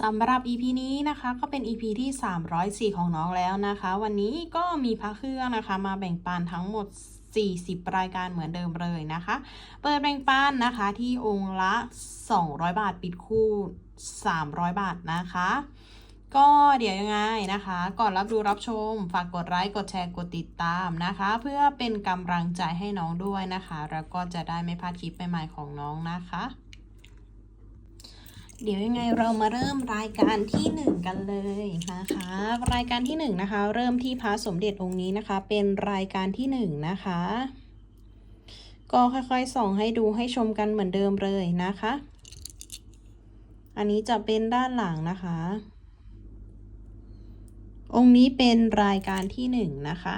สำหรับ EP นี้นะคะก็เป็น EP ที่ 304 ของน้องแล้วนะคะ วันนี้ก็มีพระเครื่องนะคะมาแบ่งปันทั้งหมด 40 รายการเหมือนเดิมเลยนะคะ เปิดแบ่งปันนะคะที่องค์ละ 200 บาทปิดคู่ 300 บาทนะคะ ก็เดี๋ยวยังไงนะคะ ก่อนรับดูรับชม ฝากกดไลค์กดแชร์กดติดตามนะคะ เพื่อเป็นกำลังใจให้น้องด้วยนะคะ แล้วก็จะได้ไม่พลาดคลิปใหม่ๆของน้องนะคะ เดี๋ยวยังไงเรามาเริ่มรายการที่หนึ่งกันเลยนะคะ รายการที่หนึ่งนะคะ เริ่มที่พระสมเด็จองค์นี้นะคะ เป็นรายการที่หนึ่งนะคะ ก็ค่อยๆส่องให้ดูให้ชมกันเหมือนเดิมเลยนะคะ อันนี้จะเป็นด้านหลังนะคะ องค์นี้เป็นรายการที่หนึ่งนะคะ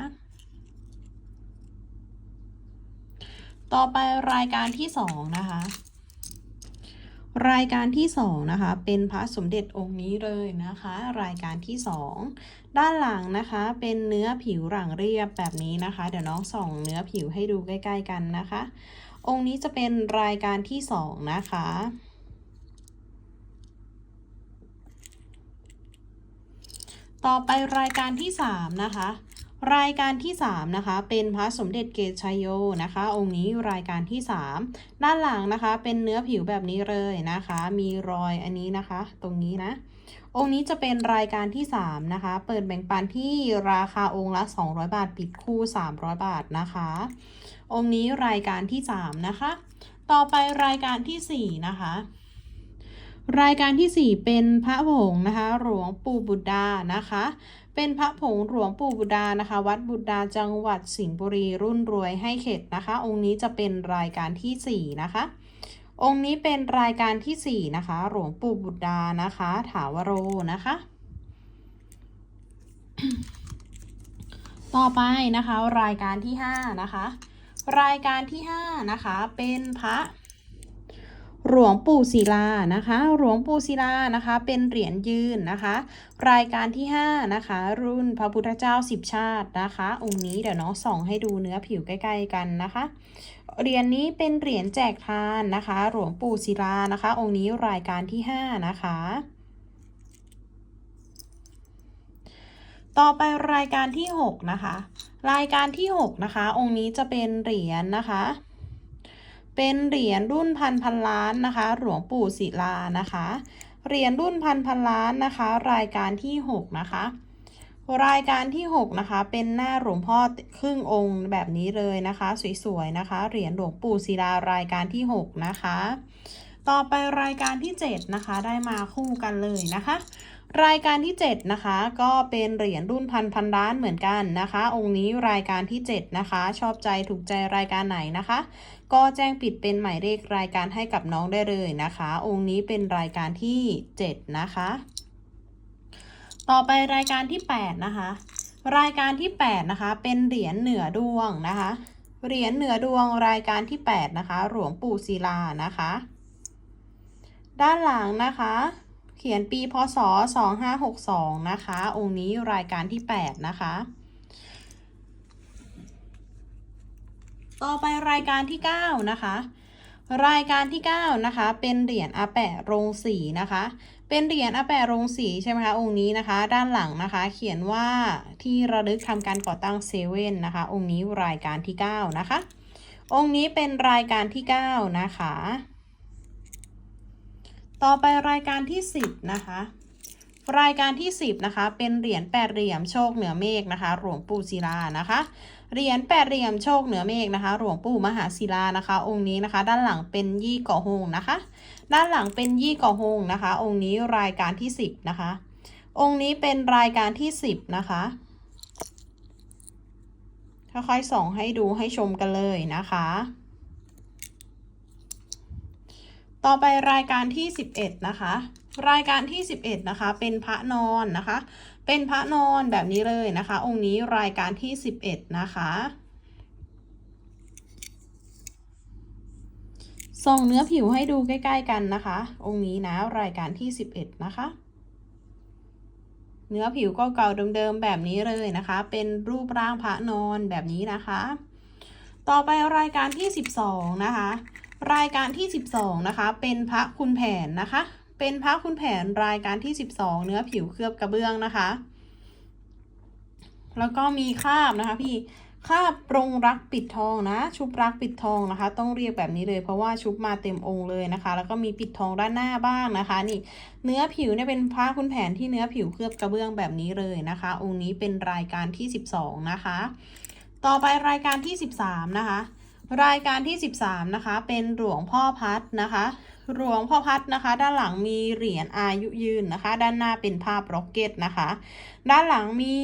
ต่อไปรายการที่สองนะคะ รายการที่สองนะคะเป็นพระสมเด็จองค์นี้เลยนะคะ รายการที่สองด้านหลังนะคะเป็นเนื้อผิวหลังเรียบแบบนี้นะคะ เดี๋ยวน้องส่องเนื้อผิวให้ดูใกล้ ๆ กันนะคะ องค์นี้จะเป็นรายการที่สองนะคะต่อไปรายการที่สามนะคะ รายการที่ 3 นะคะ เป็นพระสมเด็จเกตชัยโยนะคะ องค์นี้รายการที่ 3 ด้านหลังนะคะ เป็นเนื้อผิวแบบนี้เลยนะคะ มีรอยอันนี้นะคะ ตรงนี้นะ องค์นี้จะเป็นรายการที่ 3 นะคะ เปิดแบ่งปันที่ราคาองค์ละ 200 บาท ปิดคู่ 300 บาทนะคะ องค์นี้รายการที่ 3 นะคะ ต่อไปรายการที่ 4 นะคะรายการที่ 4 เป็นพระผงนะคะ หลวงปู่บุตรดานะคะ เป็นพระผงหลวงปู่บุดานะคะ วัดบุดาจังหวัดสิงห์บุรีรุ่นรวยให้เข็ดนะคะ องค์นี้จะเป็นรายการที่ 4 นะคะ องค์นี้เป็นรายการที่ 4 นะคะ หลวงปู่บุดานะคะ ถาวโรนะคะ ต่อไปนะคะรายการที่ 5 นะคะ รายการที่ 5 นะคะ เป็นพระ หลวงปู่ศิลานะคะ หลวงปู่ศิลานะคะ เป็นเหรียญยืนนะคะ รายการที่5นะคะ รุ่นพระพุทธเจ้าสิบชาตินะคะ องค์นี้เดี๋ยวน้องส่องให้ดูเนื้อผิวใกล้ ๆ กันนะคะเหรียญนี้เป็นเหรียญแจกทานนะคะ หลวงปู่ศิลานะคะ องค์นี้รายการที่ 5 นะคะ ต่อไปรายการที่ 6 นะคะ รายการที่ 6 นะคะ องค์นี้จะเป็นเหรียญนะคะ เป็นเหรียญรุ่นพันพันล้านนะคะ หลวงปู่ศิลานะคะ เหรียญรุ่นพันพันล้านนะคะ รายการที่ 6 นะคะ รายการที่ 6 นะคะ เป็นหน้าหลวงพ่อครึ่งองค์แบบนี้เลยนะคะ สวยๆนะคะ เหรียญหลวงปู่ศิลารายการที่ 6 นะคะ ต่อไปรายการที่ 7 นะคะ ได้มาคู่กันเลยนะคะ รายการที่ 7 นะคะ ก็เป็นเหรียญรุ่นพันพันล้านเหมือนกันนะคะ องค์นี้รายการที่ 7 นะคะ ชอบใจถูกใจรายการไหนนะคะ ก็แจ้งปิดเป็นหมายเลขรายการให้กับน้องได้เลยนะคะ องค์นี้เป็นรายการที่ 7 นะคะ ต่อไปรายการที่ 8 นะคะ รายการที่ 8 นะคะ เป็นเหรียญเหนือดวงนะคะ เหรียญเหนือดวงรายการที่ 8 นะคะ หลวงปู่ศิลานะคะ ด้านหลังนะคะ เขียนปีพศ 2562 นะคะ องค์นี้รายการที่ 8 นะคะ ต่อไปรายการที่ 9 นะคะ รายการที่ 9 นะคะ เป็นเหรียญอาแปะโรงสีนะคะ เป็นเหรียญอาแปะโรงสีใช่ไหมคะ องค์นี้นะคะ ด้านหลังนะคะ เขียนว่าที่ระลึกทำการก่อตั้งเซเว่นนะคะ องค์นี้รายการที่ 9 นะคะ องค์นี้เป็นรายการที่ 9 นะคะ ต่อไปรายการที่ 10 นะคะรายการที่ 10 นะคะ เป็นเหรียญแปดเหลี่ยมโชคเหนือเมฆนะคะ หลวงปู่ศิลานะคะ เหรียญแปดเหลี่ยมโชคเหนือเมฆนะคะ หลวงปู่มหาศิลานะคะ องค์นี้นะคะ ด้านหลังเป็นยี่ก่อหงนะคะ ด้านหลังเป็นยี่ก่อหงนะคะ องค์นี้รายการที่10นะคะ องค์นี้เป็นรายการที่10นะคะค่อยๆส่องให้ดูให้ชมกันเลยนะคะ ต่อไปรายการที่ 11 นะคะ รายการที่ 11 นะคะ เป็นพระนอนนะคะ เป็นพระนอนแบบนี้เลยนะคะ องค์นี้รายการที่ 11 นะคะส่องเนื้อผิวให้ดูใกล้ ๆ กันนะคะ องค์นี้นะรายการที่ 11 นะคะ เนื้อผิวก็เก่าเดิมๆแบบนี้เลยนะคะ เป็นรูปร่างพระนอนแบบนี้นะคะ ต่อไปรายการที่ 12 นะคะ รายการที่ 12 นะคะ เป็นพระคุณแผนนะคะ เป็นพระคุณแผนรายการที่ 12 เนื้อผิวเคลือบกระเบื้องนะคะ แล้วก็มีคาบนะคะพี่คาบปรงรักปิดทองนะ ชุบรักปิดทองนะคะ ต้องเรียกแบบนี้เลยเพราะว่าชุบมาเต็มองค์เลยนะคะ แล้วก็มีปิดทองด้านหน้าบ้างนะคะ นี่เนื้อผิวเนี่ยเป็นพระคุณแผนที่เนื้อผิวเคลือบกระเบื้องแบบนี้เลยนะคะ องค์นี้เป็นรายการที่ 12 นะคะ ต่อไปรายการที่ 13 นะคะ รายการที่ 13 นะคะ เป็นหลวงพ่อพัดนะคะ หลวงพ่อพัดนะคะ ด้านหลังมีเหรียญอายุยืนนะคะ ด้านหน้าเป็นภาพร็อกเก็ตนะคะ ด้านหลังมี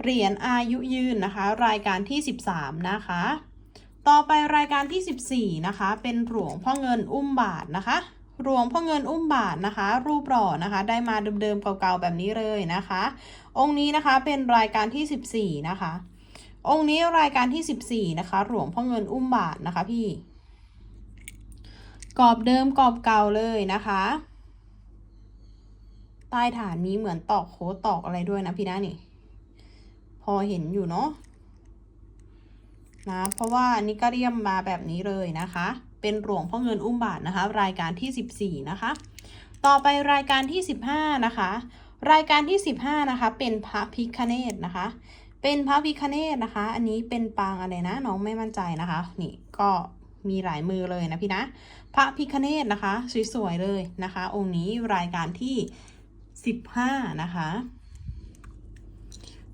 เหรียญอายุยืนนะคะ รายการที่ 13 นะคะ ต่อไปรายการที่ 14 นะคะ เป็นหลวงพ่อเงินอุ้มบาทนะคะหลวงพ่อเงินอุ้มบาทนะคะ รูปหล่อนะคะ ได้มาเดิมๆเก่าๆแบบนี้เลยนะคะ องค์นี้นะคะเป็นรายการที่ 14 นะคะ องค์นี้รายการที่ 14 นะคะหลวงพ่อเงินอุ้มบาทนะคะพี่ กรอบเดิมกรอบเก่าเลยนะคะ ใต้ฐานนี้เหมือนตอกโคตอกอะไรด้วยนะพี่นะนี่ พอเห็นอยู่เนาะนะเพราะว่านนี้ก็เรียมมาแบบนี้เลยนะคะ เป็นหลวงพ่อเงินอุ้มบาทนะคะ รายการที่ 14 นะคะ ต่อไปรายการที่ 15 นะคะ รายการที่ 15 นะคะ เป็นพระพิคเนตนะคะ เป็นพระพิคเนตนะคะ อันนี้เป็นปางอะไรนะ น้องไม่มั่นใจนะคะ นี่ก็ มีหลายมือเลยนะพี่นะ พระพิคเนตนะคะ สวยๆเลยนะคะ องค์นี้รายการที่ 15 นะคะ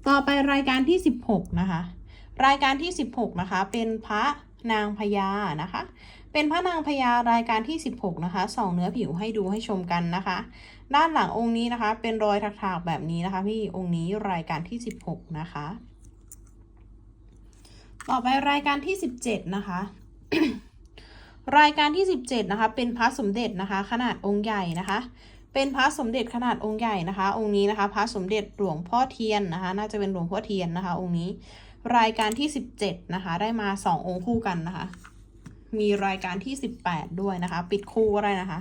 ต่อไปรายการที่ 16 นะคะ รายการที่ 16 นะคะ เป็นพระนางพญานะคะ เป็นพระนางพญารายการที่ 16 นะคะส่องเนื้อผิวให้ดูให้ชมกันนะคะ ด้านหลังองค์นี้นะคะ เป็นรอยถากๆแบบนี้นะคะ พี่องค์นี้รายการที่ 16 นะคะ ต่อไปรายการที่ 17 นะคะ รายการที่ 17 นะคะ เป็นพระสมเด็จนะคะ ขนาดองค์ใหญ่นะคะ เป็นพระสมเด็จขนาดองค์ใหญ่นะคะ องค์นี้นะคะ พระสมเด็จหลวงพ่อเทียนนะคะ น่าจะเป็นหลวงพ่อเทียนนะคะ องค์นี้ รายการที่ 17 นะคะ ได้มา 2 องค์คู่กันนะคะ มีรายการที่ 18 ด้วยนะคะ ปิดคู่อะไรนะคะ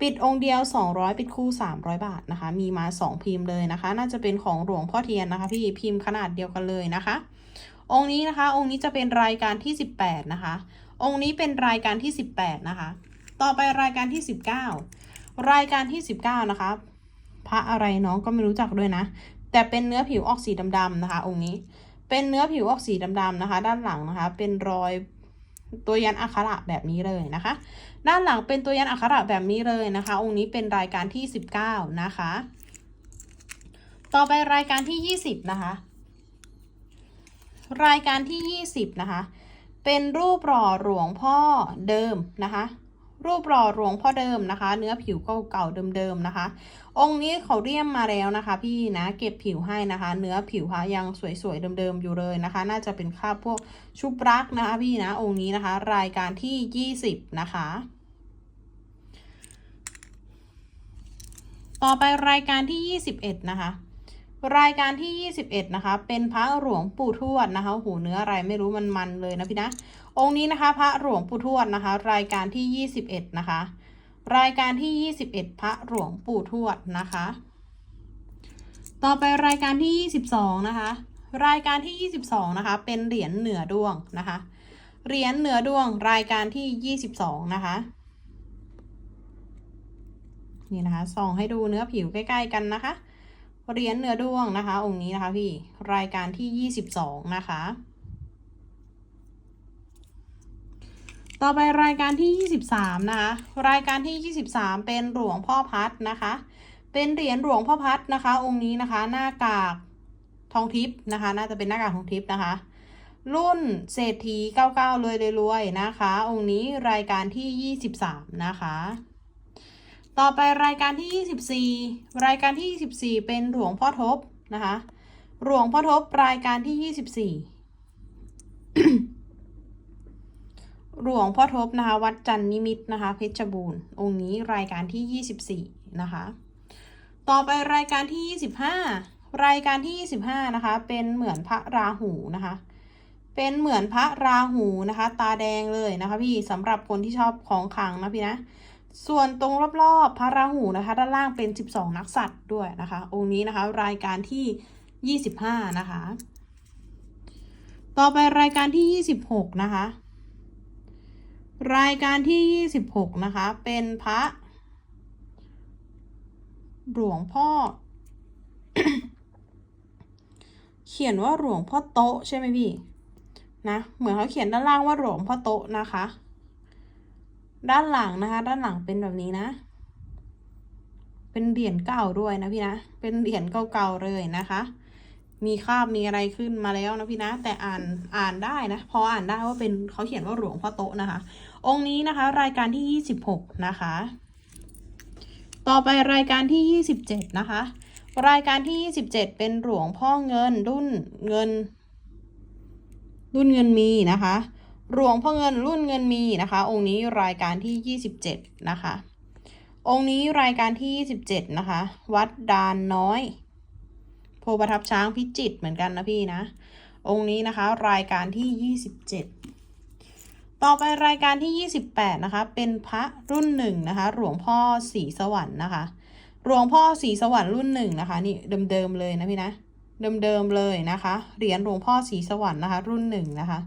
ปิดองค์เดียว 200 ปิดคู่ 300 บาทนะคะ มีมา 2 พิมพ์เลยนะคะ น่าจะเป็นของหลวงพ่อเทียนนะคะ พี่พิมพ์ขนาดเดียวกันเลยนะคะ องค์นี้นะคะ องค์นี้จะเป็นรายการที่ 18 นะคะ องค์นี้เป็นรายการที่ 18 นะคะ ต่อไปรายการที่ 19 รายการที่ 19 นะคะ พระอะไรน้องก็ไม่รู้จักด้วยนะ แต่เป็นเนื้อผิวออกสีดำๆนะคะ องค์นี้ เป็นเนื้อผิวออกสีดำๆนะคะ ด้านหลังนะคะ เป็นรอยตัวยันอักขระแบบนี้เลยนะคะ ด้านหลังเป็นตัวยันอักขระแบบนี้เลยนะคะ องค์นี้เป็นรายการที่ 19 นะคะ ต่อไปรายการที่ 20 นะคะ รายการที่ 20 นะคะ เป็นรูปหล่อหลวงพ่อเดิมนะคะ รูปหล่อหลวงพ่อเดิมนะคะ เนื้อผิวเก่าๆเดิมๆนะคะ องค์นี้เขาเรียมมาแล้วนะคะ พี่นะเก็บผิวให้นะคะ เนื้อผิวค่ะยังสวยๆเดิมๆอยู่เลยนะคะ น่าจะเป็นคราบพวกชุบรักนะคะพี่นะองค์นี้นะคะ รายการที่ 20 นะคะต่อไปรายการที่ 21 นะคะ รายการที่ 21 นะคะ เป็นพระหลวงปู่ทวดนะคะโอ้โหเนื้ออะไรไม่รู้มันมันเลยนะพี่นะ องค์นี้นะคะ พระหลวงปู่ทวดนะคะ รายการที่ 21 นะคะ รายการที่ 21 พระหลวงปู่ทวดนะคะ ต่อไปรายการที่ 22 นะคะ รายการที่ 22 นะคะ เป็นเหรียญเหนือดวงนะคะ เหรียญเหนือดวงรายการที่ 22 นะคะ นี่นะคะส่องให้ดูเนื้อผิวใกล้ ๆ กันนะคะ เหรียญเนื้อดวงนะคะ องค์นี้นะคะพี่รายการที่ 22 นะคะ ต่อไปรายการที่ 23 นะคะ รายการที่ 23 เป็นหลวงพ่อพัดนะคะ เป็นเหรียญหลวงพ่อพัดนะคะ องค์นี้นะคะ หน้ากากทองทิพย์นะคะ น่าจะเป็นหน้ากากทองทิพย์นะคะ รุ่นเศรษฐี 99เลยรวยนะคะ องค์นี้รายการที่ 23 นะคะ ต่อไปรายการที่ 24 รายการที่ 24 เป็นหลวงพ่อทบนะคะหลวงพ่อทบรายการที่ 24 หลวงพ่อทบนะคะวัดจันนิมิตนะคะเพชรบูรณ์องค์นี้รายการที่ 24 นะคะ ต่อไปรายการที่รายการที่ 25 นะคะ เป็นเหมือนพระราหูนะคะเป็นเหมือนพระราหูนะคะ ตาแดงเลยนะคะพี่สำหรับคนที่ชอบของขังนะพี่นะ ส่วนตรงรอบๆพระราหูนะคะด้านล่างเป็น 12 นักสัตว์ด้วยนะคะ องค์นี้นะคะรายการที่ 25 นะคะ ต่อไปรายการที่ 26 นะคะ รายการที่ 26 นะคะ เป็นพระหลวงพ่อ เขียนว่าหลวงพ่อโตใช่ไหมพี่นะเหมือนเขาเขียนด้านล่างว่าหลวงพ่อโตนะคะ ด้านหลังนะคะ ด้านหลังเป็นแบบนี้นะ เป็นเหรียญเก่าด้วยนะพี่นะ เป็นเหรียญเก่าๆเลยนะคะ มีคราบมีอะไรขึ้นมาแล้วนะพี่นะ แต่อ่านอ่านได้นะ พออ่านได้ว่าเป็นเขาเขียนว่าหลวงพ่อโต๊ะนะคะ องค์นี้นะคะ รายการที่26นะคะ ต่อไปรายการที่27นะคะ รายการที่27เป็นหลวงพ่อเงินรุ่นเงินรุ่นเงินมีนะคะ หลวงพ่อเงินรุ่นเงินมีนะคะ องค์นี้รายการที่ 27 นะคะ องค์นี้รายการที่ 27 นะคะ วัดดานน้อย โพประทับช้างพิจิตเหมือนกันนะพี่นะ องค์นี้นะคะรายการที่ 27 ต่อไปรายการที่ 28 นะคะ เป็นพระรุ่นหนึ่งนะคะ หลวงพ่อสีสวรรค์นะคะ หลวงพ่อสีสวรรค์รุ่นหนึ่งนะคะ นี่เดิมๆเลยนะพี่นะ เดิมๆเลยนะคะ เหรียญหลวงพ่อสีสวรรค์นะคะ รุ่นหนึ่งนะคะ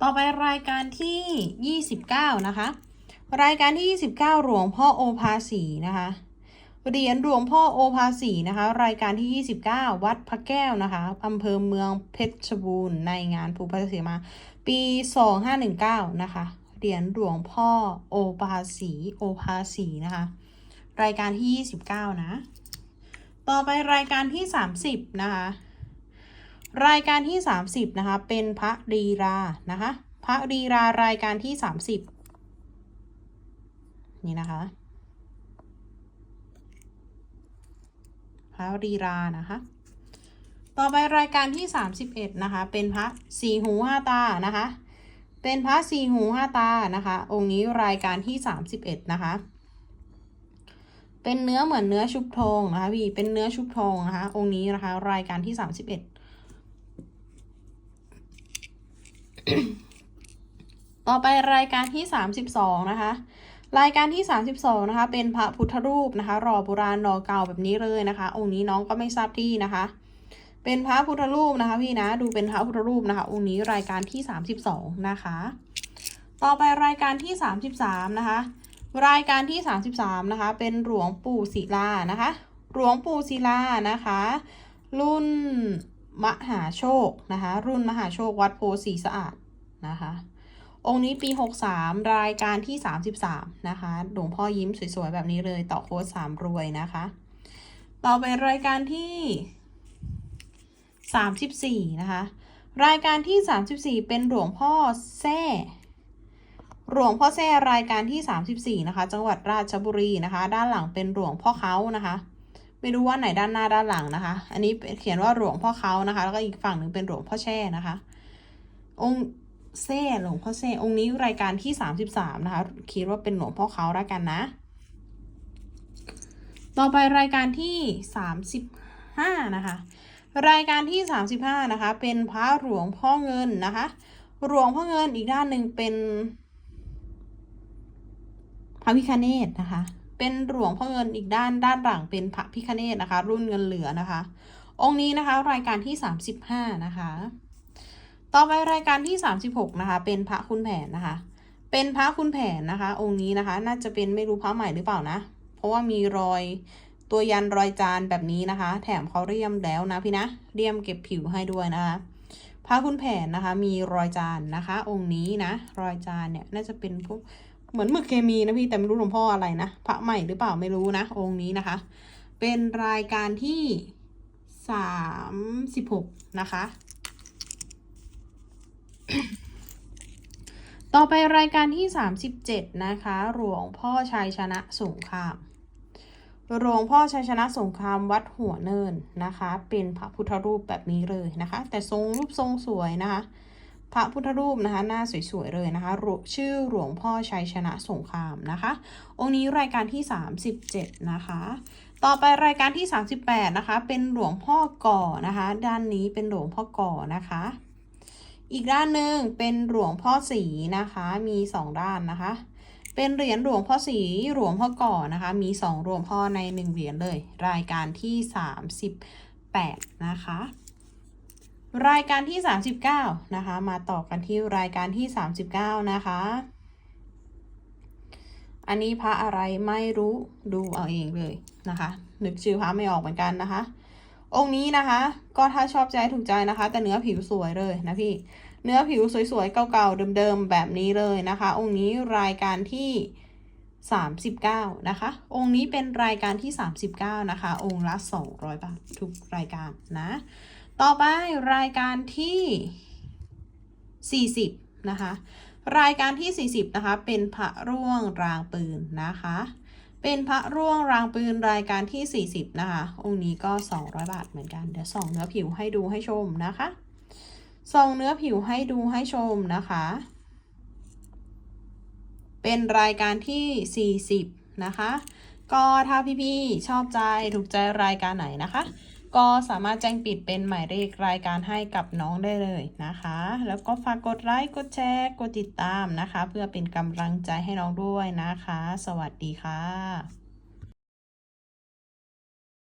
ต่อไปรายการที่ 29 นะคะ รายการที่ 29 หลวงพ่อโอภาสีนะคะเหรียญหลวงพ่อโอภาสีนะคะ รายการที่ 29 วัดพระแก้วนะคะอำเภอเมืองเพชรบูรณ์ในงานภูพระเสมา ปี 2519 นะคะ เหรียญหลวงพ่อโอภาสีโอภาสีนะคะ รายการที่ 29 นะ ต่อไปรายการที่ 30 นะคะ รายการที่ 30 นะคะ เป็นพระดีรานะคะพระดีรารายการที่ 30 นี่นะคะพระดีรานะคะ ต่อไปรายการที่ 31 นะคะ เป็นพระสีหูห้าตานะคะ เป็นพระสีหูห้าตานะคะ องค์นี้รายการที่ 31 นะคะ เป็นเนื้อเหมือนเนื้อชุบทองนะคะพี่ เป็นเนื้อชุบทองนะคะ องค์นี้นะคะ รายการที่ 31 ต่อไปรายการที่ 32 นะคะ รายการที่ 32 นะคะ เป็นพระพุทธรูปนะคะรอโบราณรอเก่าแบบนี้เลยนะคะ องค์นี้น้องก็ไม่ทราบที่นะคะ เป็นพระพุทธรูปนะคะพี่นะดูเป็นพระพุทธรูปนะคะ องค์นี้รายการที่ 32 นะคะ ต่อไปรายการที่ 33 นะคะ รายการที่ 33 นะคะ เป็นหลวงปู่ศิลานะคะ หลวงปู่ศิลานะคะ รุ่น มหาโชคนะคะ รุ่นมหาโชควัดโพสีสะอาดนะคะ องค์นี้ปี 63 รายการที่ 33 นะคะ หลวงพ่อยิ้มสวยๆ แบบนี้เลยต่อโค้ดสามรวยนะคะ ต่อไปรายการที่ 34 นะคะ รายการที่ 34 เป็นหลวงพ่อแท่หลวงพ่อแท่รายการที่ 34 นะคะ จังหวัดราชบุรีนะคะ ด้านหลังเป็นหลวงพ่อเขานะคะ ไม่รู้ว่าไหนด้านหน้าด้านหลังนะคะ อันนี้เขียนว่าหลวงพ่อเขานะคะ แล้วก็อีกฝั่งหนึ่งเป็นหลวงพ่อแช่นะคะ องค์เซ่หลวงพ่อเซ่องค์นี้รายการที่33นะคะคิดว่าเป็นหลวงพ่อเขาแล้วกันนะ ต่อไปรายการที่35นะคะ รายการที่35นะคะ เป็นพระหลวงพ่อเงินนะคะ หลวงพ่อเงินอีกด้านหนึ่งเป็นพระพิคเนตนะคะ เป็นหลวงพ่อเงินอีกด้านด้านหลังเป็นพระพิคเนตนะคะ รุ่นเงินเหลือนะคะ องค์นี้นะคะรายการที่ 35 นะคะ ต่อไปรายการที่ 36 นะคะ เป็นพระคุณแผนนะคะ เป็นพระคุณแผนนะคะ องค์นี้นะคะ น่าจะเป็นไม่รู้พระใหม่หรือเปล่านะ เพราะว่ามีรอยตัวยันรอยจานแบบนี้นะคะ แถมเขาเรียมแล้วนะพี่นะเรียมเก็บผิวให้ด้วยนะคะพระคุณแผนนะคะ มีรอยจานนะคะ องค์นี้นะ รอยจานเนี่ยน่าจะเป็นพวก เหมือนหมึกเคมีนะพี่แต่ไม่รู้หลวงพ่ออะไรนะพระใหม่หรือเปล่าไม่รู้นะ องค์นี้นะคะ เป็นรายการที่สามสิบหกนะคะ ต่อไปรายการที่37นะคะ หลวงพ่อชัยชนะสงครามหลวงพ่อชัยชนะสงครามวัดหัวเนินนะคะ เป็นพระพุทธรูปแบบนี้เลยนะคะ แต่ทรงรูปทรงสวยนะคะ พระพุทธรูปนะคะ หน้าสวยๆเลยนะคะ ชื่อหลวงพ่อชัยชนะสงครามนะคะ องค์นี้รายการที่ 37 นะคะ ต่อไปรายการที่ 38 นะคะ เป็นหลวงพ่อก่อนะคะ ด้านนี้เป็นหลวงพ่อก่อนะคะ อีกด้านหนึ่งเป็นหลวงพ่อสีนะคะ มีสองด้านนะคะ เป็นเหรียญหลวงพ่อสีหลวงพ่อก่อนะคะ มีสองหลวงพ่อในหนึ่งเหรียญเลย รายการที่ 38 นะคะ รายการที่ 39 นะคะ มาต่อกันที่รายการที่ 39 นะคะ อันนี้พระอะไรไม่รู้ดูเอาเองเลยนะคะ นึกชื่อพระไม่ออกเหมือนกันนะคะ องค์นี้นะคะ ก็ถ้าชอบใจถูกใจนะคะ แต่เนื้อผิวสวยเลยนะพี่ เนื้อผิวสวยๆเก่าๆเดิมๆแบบนี้เลยนะคะ องค์นี้รายการที่39 นะคะ องค์นี้เป็นรายการที่ 39 นะคะ องค์ละ 200 บาททุกรายการนะ ต่อไปรายการที่ 40 นะคะ รายการที่ 40 นะคะ เป็นพระร่วงรางปืนนะคะ เป็นพระร่วงรางปืนรายการที่ 40 นะคะ องค์นี้ก็ 200 บาทเหมือนกัน เดี๋ยวส่องเนื้อผิวให้ดูให้ชมนะคะส่องเนื้อผิวให้ดูให้ชมนะคะ เป็นรายการที่ 40 นะคะ ก็ถ้าพี่ๆชอบใจถูกใจรายการไหนนะคะ ก็สามารถแจ้งปิดเป็นหมายเลขรายการให้กับน้องได้เลยนะคะ แล้วก็ฝากกดไลค์กดแชร์กดติดตามนะคะ เพื่อเป็นกำลังใจให้น้องด้วยนะคะ สวัสดีค่ะ